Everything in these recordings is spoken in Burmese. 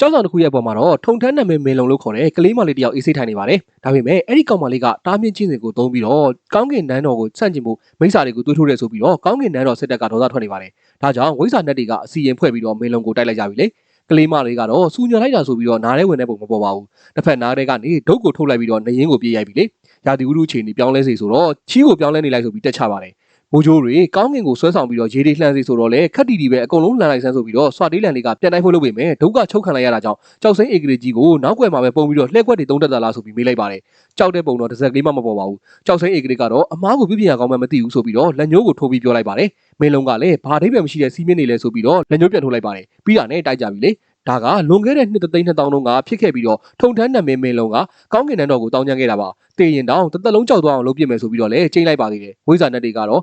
ကြောက်ဆောင်တစ်ခုရဲ့အပေါ်မှာတော့ထုံထမ်းနာမည်မင်းလုံးလို့ခေါ်တဲ့ကလေးမလေးတစ်ယောက်အေးစိတ်ထိုင်နေပါတယ်ဒါပေမဲ့အဲ့ဒီကောင်မလေးကတားမြင့်ချင်းစင်ကိုသုံးပြီးတော့ကောင်းကင်နန်းတော်ကိုဆန့်ကျင်ဖို့မိစ္ဆာတွေကိုတွေးထိုးရဲဆိုပြီးတော့ကောင်းကင်နန်းတော်စစ်တပ်ကဒေါသထွက်နေပါတယ်ဒါကြောင့်ဝိဇ္ဇာနက်တွေကအစီရင်ဖွဲ့ပြီးတော့မင်းလုံးကိုတိုက်လိုက်ကြပြီလေကလေးမလေးကတော့စူညံလိုက်တာဆိုပြီးတော့နားထဲဝင်တဲ့ပုံမပေါ်ပါဘူးတစ်ဖက်နားထဲကနေဒုတ်ကိုထုတ်လိုက်ပြီးတော့နေရင်ကိုပြေးရိုက်ပြီလေရာသီဥတုချိန်ကြီးပြောင်းလဲစေဆိုတော့ချီးကိုပြောင်းလဲနေလိုက်ဆိုပြီးတက်ချပါတယ် မိုးချိုးတွေကောင်းကင်ကိုဆွဲဆောင်ပြီးတော့ရေတွေလှမ်းစီဆိုတော့လေခက်တီတီပဲအကုန်လုံးလှန်လိုက်ဆန်းဆိုပြီးတော့ဆွာတေးလန်လေးကပြန်တိုင်းဖို့လုပ်ပေမဲ့ဒုက္ခချုပ်ခံလိုက်ရတာကြောင့်ကြောက်စိမ့်ဧကလေးကြီးကိုနောက်ွယ်မှာပဲပုံပြီးတော့လှည့်ကွက်တွေတုံးတက်တာလားဆိုပြီးမေးလိုက်ပါတယ်ကြောက်တဲ့ပုံတော့တစ်စက်ကလေးမှမပေါ်ပါဘူးကြောက်စိမ့်ဧကလေးကတော့အမားကိုပြပြရကောင်းမှမသိဘူးဆိုပြီးတော့လက်ညှိုးကိုထိုးပြီးပြောလိုက်ပါတယ်မင်းလုံးကလည်းဘာအဓိပ္ပာယ်မရှိတဲ့စီးမင်းနေလဲဆိုပြီးတော့လက်ညှိုးပြန်ထိုးလိုက်ပါတယ်ပြီးတာနဲ့တိုက်ကြပြီလေဒါကလွန်ခဲ့တဲ့နှစ်သိန်း2000တုန်းကဖြစ်ခဲ့ပြီးတော့ထုံထမ်းနံမင်းမင်းလုံးကကောင်းကင်နန်းတော်ကိုတောင်းကျမ်းခဲ့တာပါတေရင်တောင်တစ်သက်လုံးကြောက်သွားအောင်လုပ်ပြမယ်ဆိုပြီးတော့လည်းချိန်လိုက်ပါသေးတယ်ဝိဇ္ဇာနက်တွေကတော့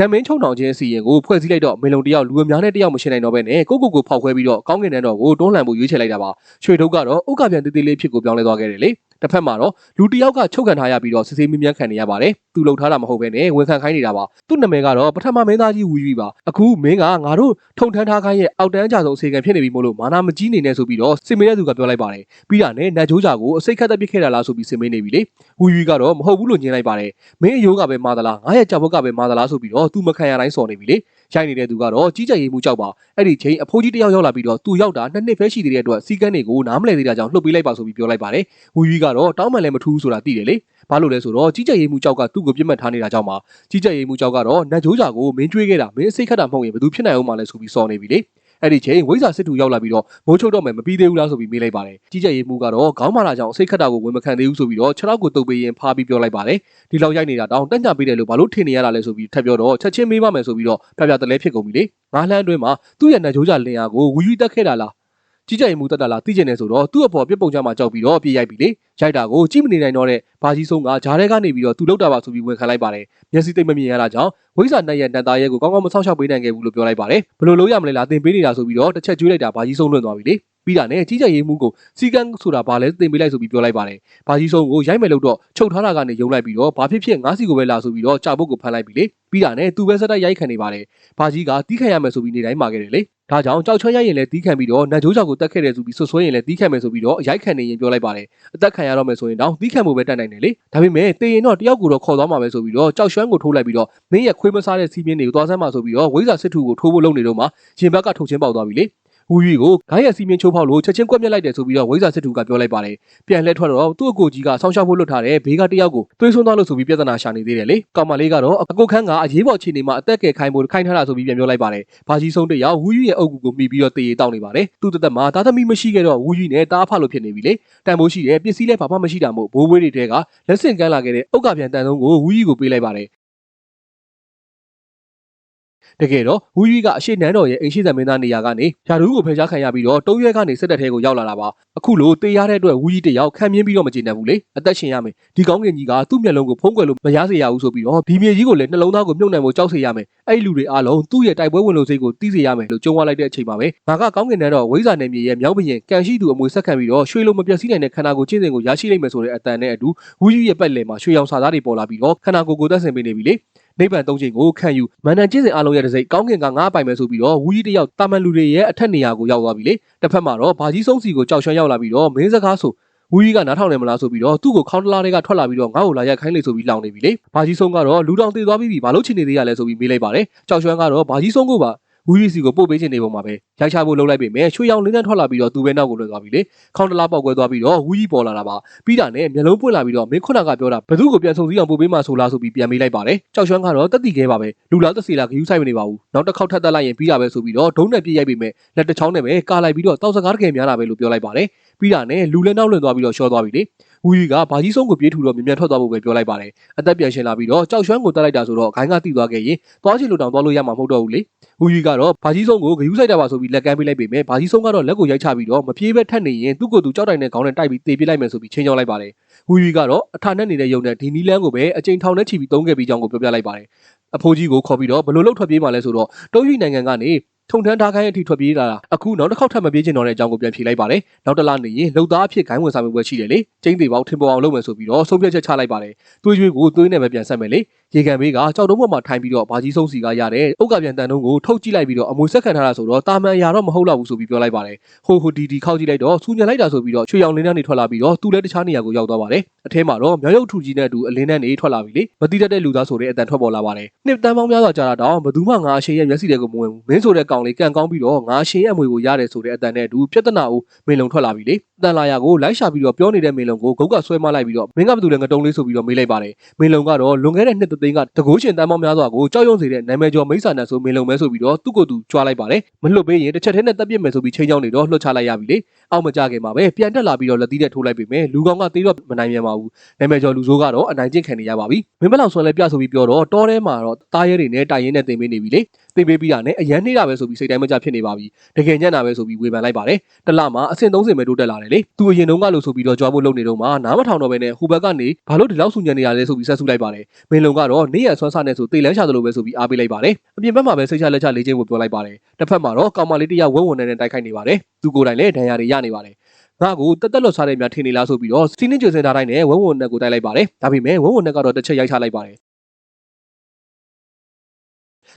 နတ်မင်းချုံထောင်ခြင်းအစီရင်ကိုဖွဲ့စည်းလိုက်တော့မင်းလုံးတယောက်လူအများနဲ့တယောက်မရှင်းနိုင်တော့ဘဲနဲ့ကိုကိုကိုဖောက်ခွဲပြီးတော့ကောင်းကင်နန်းတော်ကိုတွန်းလှန်ဖို့ရွေးချယ်လိုက်တာပါရွှေထုတ်ကတော့ဥက္ကပြန်တေးသေးလေးဖြစ်ကိုပြောင်းလဲသွားခဲ့တယ်လေ တစ်ဖက်မှာတော့လူတစ်ယောက်ကချုပ်ခံထားရပြီးတော့စစ်ဆေးမြင်းမြန်းခံနေရပါတယ်သူလှုပ်ထားတာမဟုတ်ဘဲနဲ့ဝန်ခံခိုင်းနေတာပါသူ့နာမည်ကတော့ပထမမင်းသားကြီးဝီဝီပါအခုမင်းကငါတို့ထုံထမ်းထားခိုင်းရဲ့အောက်တန်းကြဆုံးအစီအကံဖြစ်နေပြီမို့လို့မာနာမကြီးနေနဲ့ဆိုပြီးတော့စင်မေးတဲ့သူကပြောလိုက်ပါတယ်ပြီးတာနဲ့နတ်ချိုးကြကိုအစိတ်ခတ်တက်ပစ်ခဲ့တာလားဆိုပြီးစင်မေးနေပြီလေဝီဝီကတော့မဟုတ်ဘူးလို့ညင်လိုက်ပါတယ်မင်းအယိုးကပဲမာသလားငါရဲ့ကြောက်ဘက်ကပဲမာသလားဆိုပြီးတော့သူမခံရတိုင်းစော်နေပြီလေ ရိုက်နေတဲ့သူကတော့ကြီးကြပ်ရေးမှုကြောက်ပါအဲ့ဒီချိန်အဖိုးကြီးတယောက်ရောက်လာပြီးတော့သူရောက်တာနှစ်နှစ်ပဲရှိသေးတဲ့အတွက်စီကန်းတွေကိုနားမလည်သေးတာကြောင့်လှုပ်ပေးလိုက်ပါဆိုပြီးပြောလိုက်ပါတယ်ဝီဝီကတော့တောင်းမှန်လည်းမထူးဘူးဆိုတာသိတယ်လေဘာလို့လဲဆိုတော့ကြီးကြပ်ရေးမှုကြောက်ကသူ့ကိုပြစ်မှတ်ထားနေတာကြောင့်ပါကြီးကြပ်ရေးမှုကြောက်ကတော့နတ်ဂျိုးဂျာကိုမင်းကျွေးခဲ့တာမင်းအစိတ်ခတ်တာမဟုတ်ရင်ဘယ်သူဖြစ်နိုင်အောင်မလဲဆိုပြီးစော်နေပြီလေ အဲ့ဒီချိန်ဝိဇ္ဇာစစ်တူရောက်လာပြီးတော့မိုးချုပ်တော့မယ်မပြီးသေးဘူးလားဆိုပြီးမေးလိုက်ပါတယ်ကြီးကြပ်ရေးမှုကတော့ခေါင်းမာလာကြောင့်အစိတ်ခတ်တာကိုဝင်မခံသေးဘူးဆိုပြီးတော့ခြေထောက်ကိုတုပ်ပေးရင်ဖားပြီးပြောလိုက်ပါတယ်ဒီလောက်ရိုက်နေတာတောင်တက်ညပေးတယ်လို့ဘာလို့ထင်နေရတာလဲဆိုပြီးထပ်ပြောတော့ချက်ချင်းမေးပါမယ်ဆိုပြီးတော့ဖျားဖျားတလဲဖြစ်ကုန်ပြီလေငါးလှမ်းအတွင်းမှာသူ့ရဲ့နတ်ဂျိုးဂျာလင်ယာကိုဝီဝီတက်ခဲ့တာလား ကြီးကြပ်ရေးမှုတက်တာလားသိကျင်နေဆိုတော့သူ့အပေါ်ပြစ်ပုံချမှာကြောက်ပြီးတော့ပြေးရိုက်ပြီလေရိုက်တာကိုကြည့်မနေနိုင်တော့တဲ့ဘာကြီးဆုံးကဂျားထဲကနေပြီးတော့သူလောက်တာပါဆိုပြီးဝန်ခံလိုက်ပါတယ်မျက်စိတိတ်မမြင်ရတာကြောင့်ဝိဇ္ဇာနဲ့ရဲ့နတ်သားရဲ့ကိုကောင်းကောင်းမဆောက်ရှောက်ပေးနိုင်ခဲ့ဘူးလို့ပြောလိုက်ပါတယ်ဘယ်လိုလုပ်ရမလဲလားသင်ပေးနေတာဆိုပြီးတော့တစ်ချက်ကျွေးလိုက်တာဘာကြီးဆုံးလွင့်သွားပြီလေပြီးတာနဲ့ကြီးကြပ်ရေးမှုကိုစီကန်းဆိုတာဘာလဲသင်ပေးလိုက်ဆိုပြီးပြောလိုက်ပါတယ်ဘာကြီးဆုံးကိုရိုက်မယ်လို့တော့ချုပ်ထားတာကနေယုံလိုက်ပြီးတော့ဘာဖြစ်ဖြစ်ငါးစီကိုပဲလာဆိုပြီးတော့ကြာပုတ်ကိုဖမ်းလိုက်ပြီလေပြီးတာနဲ့သူပဲစက်တိုက်ရိုက်ခံနေပါတယ်ဘာကြီးကတီးခံရမယ်ဆိုပြီးနေတိုင်းမှာခဲ့တယ်လေ ဒါကြောင့်ကြောက်ချွဲရိုက်ရင်လည်းတီးခံပြီးတော့နတ်ဂျိုးကြောက်ကိုတက်ခဲ့တယ်ဆိုပြီးဆွဆွဲရင်လည်းတီးခံမယ်ဆိုပြီးတော့ရိုက်ခံနေရင်ပြောလိုက်ပါတယ်အသက်ခံရတော့မယ်ဆိုရင်တော့တီးခံမှုပဲတတ်နိုင်တယ်လေဒါပေမဲ့တေရင်တော့တယောက်ကိုတော့ခေါ်သွားမှာပဲဆိုပြီးတော့ကြောက်ရွှမ်းကိုထိုးလိုက်ပြီးတော့မင်းရဲ့ခွေးမစားတဲ့စီးပြင်းတွေကိုသွားဆမ်းမှာဆိုပြီးတော့ဝိဇာစစ်ထူကိုထိုးဖို့လုပ်နေတော့မှရင်ဘက်ကထုတ်ချင်းပေါက်သွားပြီလေ ဝူရီကိုဂိုင်းရစီမင်းချိုးဖောက်လို့ချက်ချင်းကွက်မြက်လိုက်တယ်ဆိုပြီးတော့ဝိဇာစစ်တူကပြောလိုက်ပါတယ်ပြန်လှည့်ထွက်တော့သူ့အကိုကြီးကဆောင်းရှောက်ဖို့လွတ်ထားတဲ့ဘေးကတယောက်ကိုသွေးဆွန်းသွားလို့ဆိုပြီးပြဿနာရှာနေသေးတယ်လေကောင်မလေးကတော့အကိုခန်းကအရေးပေါ်အခြေအနေမှာအသက်ကယ်ခိုင်းဖို့ခိုင်းထားတာဆိုပြီးပြန်ပြောလိုက်ပါတယ်ဘာကြီးဆုံးတယောက်ဝူရီရဲ့အုပ်ကူကိုမှီပြီးတော့တေးရီတောက်နေပါတယ်သူ့တက်တက်မှာသားသမီးမရှိခဲ့တော့ဝူရီနဲ့တားဖလို့ဖြစ်နေပြီလေတန်ဖိုးရှိတယ်ပစ္စည်းလည်းဘာမှမရှိတာမို့ဘိုးဘွေးတွေတဲကလက်ဆင့်ကမ်းလာခဲ့တဲ့အုတ်ကပြန်တန်ဆုံးကိုဝူရီကိုပေးလိုက်ပါတယ် တကယ်တော့ဝူရီကအရှိနန်းတော်ရဲ့အိမ်ရှိဇံမင်းသားနေရာကနေယာဒူးကိုဖယ်ရှားခံရပြီးတော့တုံးရဲကနေစစ်တပ်ထဲကိုရောက်လာတာပါအခုလိုတေးရတဲ့အတွက်ဝူရီတယောက်ခံမြင်းပြီးတော့မကျေနပ်ဘူးလေအသက်ရှင်ရမယ်ဒီကောင်းကင်ကြီးကသူ့မျက်လုံးကိုဖုံးကွယ်လို့မရစေရဘူးဆိုပြီးတော့ဒီမြေကြီးကိုလည်းနှလုံးသားကိုမြုပ်နှံဖို့ကြောက်စေရမယ်အဲ့ဒီလူတွေအားလုံးသူ့ရဲ့တိုက်ပွဲဝင်လို့စိတ်ကိုတီးစေရမယ်လို့ကြုံဝါလိုက်တဲ့အချိန်မှာပဲငါကကောင်းကင်နန်းတော်ဝိဇာနယ်မြေရဲ့မြောက်ဘရင်ကန်ရှိသူအမွေဆက်ခံပြီးတော့ရွှေလိုမပြတ်စည်းနိုင်တဲ့ခန္ဓာကိုယ်ချင်းစဉ်ကိုရရှိနိုင်မယ်ဆိုတဲ့အတန်နဲ့အတူဝူရီရဲ့ပတ်လည်မှာရွှေရောင်စာသားတွေပေါ်လာပြီးတော့ခန္ဓာကိုယ်ကိုသက်ဆင်ပေးနေပြီလေ နိဗ္ဗာန်သုံးချိန်ကိုခံယူမန္တန်ကျင့်စဉ်အလုံးရဲ့တစ်စိတ်ကောင်းကင်ကငါးပိုင်မယ်ဆိုပြီးတော့ဝူကြီးတယောက်တာမန်လူတွေရဲ့အထက်နေရာကိုရောက်သွားပြီလေတစ်ဖက်မှာတော့ဘာကြီးဆုံးစီကိုကြောက်ရွံ့ရောက်လာပြီးတော့မင်းစကားဆိုဝူကြီးကနားထောင်နေမလားဆိုပြီးတော့သူ့ကိုခေါင်းတလားတွေကထွက်လာပြီးတော့ငါ့ကိုလာရိုက်ခိုင်းလေဆိုပြီးလောင်နေပြီလေဘာကြီးဆုံးကတော့လူတောင်တည်သွားပြီးပြီဘာလို့ချင်နေသေးရလဲဆိုပြီးမေးလိုက်ပါတယ်ကြောက်ရွံ့ကတော့ဘာကြီးဆုံးကိုပါ ဝူရီစီကိုပို့ပေးခြင်းနေပုံမှာပဲရိုက်ချဖို့လုပ်လိုက်ပေမဲ့ရွှေရောင်လင်းနဲ့ထွက်လာပြီးတော့သူပဲနောက်ကိုလွတ်သွားပြီလေခေါင်းတလားပေါက်ကွဲသွားပြီးတော့ဝူရီပေါ်လာတာပါပြီးတာနဲ့မျက်လုံးပွင့်လာပြီးတော့မင်းခုနကပြောတာဘသူ့ကိုပြန်ဆုံစည်းအောင်ပို့ပေးမှဆိုလားဆိုပြီးပြန်မေးလိုက်ပါတယ်ကြောက်ရွှမ်းကတော့တက်တီခဲပါပဲလူလားတက်စီလားဂယူးဆိုင်မနေပါဘူးနောက်တစ်ခေါက်ထပ်တက်လိုက်ရင်ပြီးတာပဲဆိုပြီးတော့ဒုံးနဲ့ပြည့်ရိုက်ပေမဲ့လက်တစ်ချောင်းနဲ့ပဲကာလိုက်ပြီးတော့တောက်စကားတကယ်များတာပဲလို့ပြောလိုက်ပါတယ်ပြီးတာနဲ့လူလည်းနောက်လွင်သွားပြီးတော့ရှော့သွားပြီလေဝူရီကဘာကြီးဆုံးကိုပြေးထူတော့မြင်မြန်ထွက်သွားဖို့ပဲပြောလိုက်ပါတယ်အသက်ပြန်ရှင်လာပြီးတော့ကြောက်ရွှမ်းကိုတက်လိုက်တာဆိုတော့ဂိုင်းကတိသွားခဲ့ရင်သွားချင်လို့တောင်သွားလို့ရမှာမဟုတ်တော့ဘူးလေဝူရီကတော့ဘာကြီးဆုံးကိုဂယူးဆိုင်တာပါဆိုပြီးလက်ကမ်းပေးလိုက်ပေမဲ့ဘာကြီးဆုံးကတော့လက်ကိုရိုက်ချပြီးတော့မပြေးပဲထက်နေရင်သူ့ကိုယ်သူကြောက်တိုင်နဲ့ခေါင်းနဲ့တိုက်ပြီးတေးပြလိုက်မယ်ဆိုပြီးချင်းချောင်းလိုက်ပါတယ်ဝူရီကတော့အထာနဲ့နေတဲ့ယုံနဲ့ဒီနီလန်းကိုပဲအချိန်ထောင်နဲ့ချီပြီးသုံးခဲ့ပြီးကြောင်းကိုပြောပြလိုက်ပါတယ်အဖိုးကြီးကိုခေါ်ပြီးတော့ဘယ်လိုလုပ်ထွက်ပြေးမှလဲဆိုတော့တိုးရွိနိုင်ငံကနေ ထုံထမ်းထားခိုင်းအထိထွက်ပြေးလာတာအခုနောက်တစ်ခေါက်ထပ်မပြေးချင်တော့တဲ့အကြောင်းကိုပြန်ဖြေလိုက်ပါတယ်နောက်တစ်လနေရင်လုံသားအဖြစ်ခိုင်းဝင်စားမှုပဲရှိတယ်လေကျင်းသေးပေါက်ထင်ပေါ်အောင်လုပ်မယ်ဆိုပြီးတော့ဆုံးဖြတ်ချက်ချလိုက်ပါတယ်သွေးကြွေးကိုသွေးနဲ့ပဲပြန်ဆက်မယ်လေရေကန်ဘေးကကြောက်တုံးပေါ်မှာထိုင်ပြီးတော့ဘာကြီးဆုံးစီကရတဲ့ဥက္ကပြန်တန်တုံးကိုထုတ်ကြည့်လိုက်ပြီးတော့အမွေဆက်ခံထားတာဆိုတော့တာမန်အရာတော့မဟုတ်တော့ဘူးဆိုပြီးပြောလိုက်ပါတယ်ဟိုဟိုဒီဒီခောက်ကြည့်လိုက်တော့စူညံလိုက်တာဆိုပြီးတော့ချွေရောင်လင်းနှန်းနေထွက်လာပြီးတော့သူလည်းတခြားနေရာကိုရောက်သွားပါတယ်အထဲမှာတော့မြောက်ရုပ်ထူကြီးနဲ့အတူအလင်းနှန်းနေထွက်လာပြီလေမတိတတ်တဲ့လူသားဆိုတဲ့အတန်ထွက်ပေါ်လာပါတယ်နှစ်တန်းပေါင်းများစွာကြာတာတော့ဘယ်သူမှငါအရှင်ရဲ့မျက်စိတွေကိုမဝင်ဘူးမင်းဆိုတဲ့ကောင်လေးကန်ကောင်းပြီးတော့ငါအရှင်ရဲ့အမွေကိုရတယ်ဆိုတဲ့အတန်နဲ့အတူပြဿနာကိုမင်းလုံထွက်လာပြီလေ တန်လာယာကိုလိုက်ရှာပြီးတော့ပြောနေတဲ့မင်းလုံကိုဂုတ်ကဆွဲမလိုက်ပြီးတော့မင်းကဘယ်သူလဲငတုံးလေးဆိုပြီးတော့မေးလိုက်ပါတယ်မင်းလုံကတော့လွန်ခဲ့တဲ့နှစ်သိန်းကတကိုးရှင်တန်းပေါင်းများစွာကိုကြောက်ရွံ့စေတဲ့နာမည်ကျော်မိစ္ဆာနဲ့ဆိုမင်းလုံမဲဆိုပြီးတော့သူ့ကိုယ်သူကြွားလိုက်ပါတယ်မလွတ်ပေးရင်တစ်ချက်တည်းနဲ့တက်ပြစ်မယ်ဆိုပြီးချိန်ချောင်းနေတော့လွှတ်ချလိုက်ရပြီလေအောက်မကြခင်မှာပဲပြန်တက်လာပြီးတော့လက်သီးနဲ့ထိုးလိုက်ပြီမယ်လူကောင်ကသေးတော့မနိုင်ပြန်ပါဘူးနာမည်ကျော်လူဆိုးကတော့အနိုင်ကျင့်ခံနေရပါပြီမင်းမလောက်ဆွဲလဲပြဆိုပြီးပြောတော့တောထဲမှာတော့တားရဲတွေနဲ့တိုင်ရင်နဲ့တင်ပေးနေပြီလေတင်ပေးပြီးတာနဲ့အရန်နှိတာပဲဆိုပြီးစိတ်တိုင်းမကြဖြစ်နေပါပြီတကယ်ညံ့တာပဲဆိုပြီးဝေဖန်လိုက်ပါတယ်တလမှာအဆင့်30ပဲတိုးတက်လာတယ်လေသူအရင်တုန်းကလို့ဆိုပြီးတော့ကြွားဖို့လုပ်နေတော့မှနားမထောင်တော့ပဲနဲ့ဟိုဘက်ကနေဘာလို့ဒီလောက်ဆူညံနေရလဲဆိုပြီးဆက်ဆူလိုက်ပါတယ်မင်းလုံကတော့နေရဆွမ်းစားနေဆိုတေလန်းရှာတယ်လို့ပဲဆိုပြီးအားပေးလိုက်ပါတယ်အပြင်ဘက်မှာပဲစိတ်ချလက်ချလေးချင်းကိုပြောလိုက်ပါတယ်တစ်ဖက်မှာတော့ကောင်မလေးတယောက်ဝဲဝင်နေတဲ့တိုက်ခိုက်နေပါတယ်သူကိုယ်တိုင်လည်းဒဏ်ရာတွေရနေပါတယ်ငါ့ကိုတက်တက်လွတ်စားတဲ့များထင်နေလားဆိုပြီးတော့စီးနှင်းကျွေစင်ထားတိုင်းနဲ့ဝဲဝင်နဲ့ကိုတိုက်လိုက်ပါတယ်ဒါပေမဲ့ဝဲဝင်နဲ့ကတော့တစ်ချက်ရိုက်ချလိုက်ပါတယ်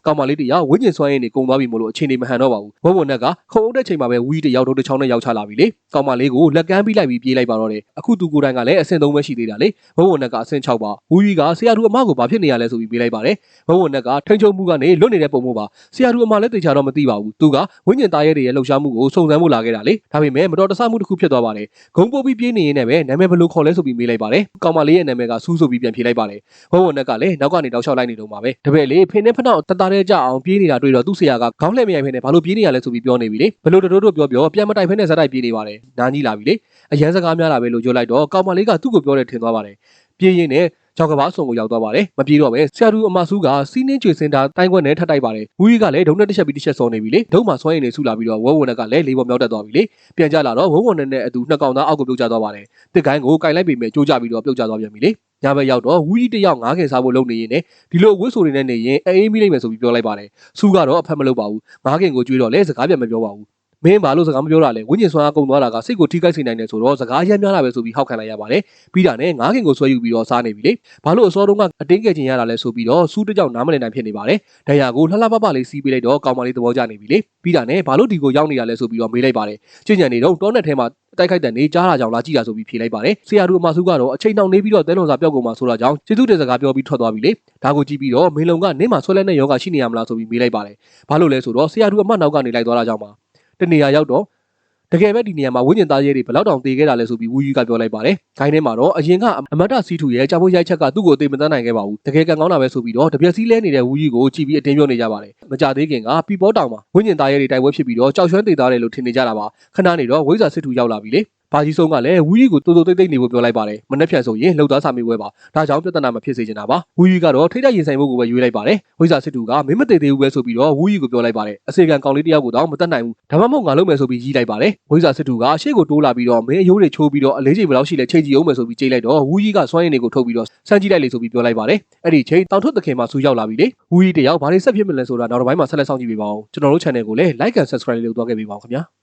ကောင်မလေးတယောက်ဝင်းကျင်စွမ်းရည်နေကုံသွားပြီမို့လို့အခြေအနေမဟန်တော့ပါဘူးဝဲဝင်နဲ့ကခုံအုပ်တဲ့ချိန်မှာပဲဝီးတယောက်တို့တစ်ချောင်းနဲ့ရောက်ချလာပြီလေကောင်မလေးကိုလက်ကမ်းပြီးလိုက်ပြီးပြေးလိုက်ပါတော့တယ်အခုသူကိုယ်တိုင်ကလည်းအဆင့်3ပဲရှိသေးတာလေဝဲဝင်နဲ့ကအဆင့်6ပါဝီးကဆရာသူအမကိုဘာဖြစ်နေရလဲဆိုပြီးပြေးလိုက်ပါတယ်ဝဲဝင်နဲ့ကထိန်ချုံမှုကနေလွတ်နေတဲ့ပုံမို့ပါဆရာသူအမလည်းတေချာတော့မသိပါဘူးသူကဝင်းကျင်သားရဲတွေရဲ့လှုပ်ရှားမှုကိုစုံစမ်းဖို့လာခဲ့တာလေဒါပေမဲ့မတော်တဆမှုတစ်ခုဖြစ်သွားပါတယ်ဂုံပိုးပြီးပြေးနေရင်းနဲ့ပဲနာမည်ဘယ်လိုခေါ်လဲဆိုပြီးမေးလိုက်ပါတယ်ကောင်မလေးရဲ့နာမည်ကစူးဆိုပြီးပြန်ဖြေလိုက်ပါတယ်ဝဲဝင်နဲ့ကလည်းနောက်ကနေတောက်လျှောက်လိုက်နေတော့မှာပဲတပည့်လေးဖင်းနဲ့ဖနှောက်တသားတဲ့ကြအောင်ပြေးနေတာတွေ့တော့သူ့ဆရာကခေါင်းလှည့်မရိုက်ဖဲနဲ့ဘာလို့ပြေးနေရလဲဆိုပြီးပြောနေပြီလေဘယ်လိုတိုးတိုးပြောပြောပြန်မတိုက်ဖဲနဲ့ဇက်တိုက်ပြေးနေပါတယ်နားကြီးလာပြီလေအရန်စကားများလာပဲလို့ပြောလိုက်တော့ကောင်မလေးကသူ့ကိုပြောတယ်ထင်သွားပါတယ်ပြေးရင်းနဲ့ ကြောက်ကဘာဆုံကိုရောက်သွားပါတယ်မပြေတော့ပဲဆရာသူအမဆူးကစီးနှင်းကျွေစင်တာတိုင်းခွက်နဲ့ထပ်တိုက်ပါတယ်ဝူကြီးကလည်းဒုံနဲ့တစ်ချက်ပြီးတစ်ချက်စောနေပြီလေဒုံမှာဆွဲရင်နေဆူလာပြီးတော့ဝဲဝွန်နဲ့ကလည်းလေးပေါ်မြောက်တက်သွားပြီလေပြန်ကြလာတော့ဝဲဝွန်နဲ့နဲ့အတူနှစ်ကောင်သားအောက်ကိုပြုတ်ကျသွားပါတယ်တစ်ကိုင်းကိုကင်လိုက်ပြီးမဲ့ကြိုးကြပြီးတော့ပြုတ်ကျသွားပြန်ပြီလေညဘက်ရောက်တော့ဝူကြီးတယောက်ငားခင်စားဖို့လုပ်နေရင်နဲ့ဒီလိုဝစ်ဆိုတွေနဲ့နေရင်အေးမိလိုက်မယ်ဆိုပြီးပြောလိုက်ပါတယ်ဆူးကတော့အဖက်မလုပ်ပါဘူးငားခင်ကိုကြွေးတော့လဲစကားပြန်မပြောပါဘူး မင်းဘာလို့စကားမပြောတာလဲဝင်းကျင်ဆွမ်းအားကုန်သွားတာကစိတ်ကိုထိခိုက်စေနိုင်တယ်ဆိုတော့စကားရမ်းများတာပဲဆိုပြီးဟောက်ခံလိုက်ရပါတယ်ပြီးတာနဲ့ငားခင်ကိုဆွဲယူပြီးတော့စားနေပြီလေဘာလို့အစောတုန်းကအတင်းကယ်ချင်ရတာလဲဆိုပြီးတော့စူးတစ်ကြောင်နားမလည်နိုင်ဖြစ်နေပါတယ်ဒဏ်ရာကိုလှလှပပလေးစီးပေးလိုက်တော့ကောင်မလေးသဘောကျနေပြီလေပြီးတာနဲ့ဘာလို့ဒီကိုရောက်နေတာလဲဆိုပြီးတော့မေးလိုက်ပါတယ်ကျင့်ကြံနေတော့တောနဲ့ထဲမှာတိုက်ခိုက်တဲ့နေကြားတာကြောင့်လာကြည့်တာဆိုပြီးဖြေလိုက်ပါတယ်ဆရာတို့အမစုကတော့အချိန်နှောင်နေပြီးတော့တဲလွန်စာပြောက်ကုန်မှာဆိုတာကြောင့်ကျေးဇူးတင်စကားပြောပြီးထွက်သွားပြီလေဒါကိုကြည့်ပြီးတော့မင်းလုံကနေမှာဆွဲလက်နဲ့ယောဂရှိနေရမလားဆိုပြီးမေးလိုက်ပါတယ်ဘာလို့လဲဆိုတော့ဆရာတို့အမနောက်ကနေလိုက်သွားတာကြောင့်ပါ တနေရာရောက်တော့တကယ်ပဲဒီနေရာမှာဝိညာဉ်သားရဲတွေဘယ်လောက်တောင်တည်ခဲ့တာလဲဆိုပြီးဝူကြီးကပြောလိုက်ပါတယ်။ခိုင်းထဲမှာတော့အရင်ကအမတ်တစီထူရဲ့ကြာဖို့ရိုက်ချက်ကသူ့ကိုသိမတန်းနိုင်ခဲ့ပါဘူး။တကယ်ကံကောင်းတာပဲဆိုပြီးတော့တပြက်စီးလဲနေတဲ့ဝူကြီးကိုကြည့်ပြီးအတင်းပြောနေကြပါတယ်။မကြသေးခင်ကပီပေါ်တောင်မှာဝိညာဉ်သားရဲတွေတိုက်ပွဲဖြစ်ပြီးတော့ကြောက်ရွံ့တည်သားတယ်လို့ထင်နေကြတာပါ။ခဏနေတော့ဝိဇာစစ်ထူရောက်လာပြီလေ။ ဘာကြီးဆုံးကလည်းဝူကြီးကိုတူတူတိတ်တိတ်နေဖို့ပြောလိုက်ပါတယ်။မနှက်ဖြတ်ဆိုရင်လှုပ်သားစာမေးပွဲပါ။ဒါကြောင့်ပြဿနာမဖြစ်စေချင်တာပါ။ဝူကြီးကတော့ထိတ်တဲ့ရင်ဆိုင်မှုကိုပဲရွေးလိုက်ပါတယ်။ဝိဇာစစ်တူကမင်းမတည်သေးဘူးပဲဆိုပြီးတော့ဝူကြီးကိုပြောလိုက်ပါတယ်။အစေခံကောင်လေးတယောက်ကိုတော့မတတ်နိုင်ဘူး။ဒါမှမဟုတ်ငါလုပ်မယ်ဆိုပြီးရီးလိုက်ပါတယ်။ဝိဇာစစ်တူကရှေ့ကိုတိုးလာပြီးတော့မင်းအယိုးတွေချိုးပြီးတော့အလေးချိန်ဘယ်လောက်ရှိလဲချိန်ကြည့်အောင်မယ်ဆိုပြီးကြိတ်လိုက်တော့ဝူကြီးကစွမ်းရည်တွေကိုထုတ်ပြီးတော့စမ်းကြည့်လိုက်လေဆိုပြီးပြောလိုက်ပါတယ်။အဲ့ဒီချိန်တောင်ထွက်သခင်မှာစူးရောက်လာပြီလေ။ဝူကြီးတယောက်ဘာတွေဆက်ဖြစ်မလဲဆိုတာနောက်တစ်ပိုင်းမှာဆက်လက်စောင့်ကြည့်ပေးပါဦး။ကျွန်တော်တို့ channel ကိုလည်း like and subscribe လုပ်သွားခဲ့ပေးပါဦးခင်ဗျာ။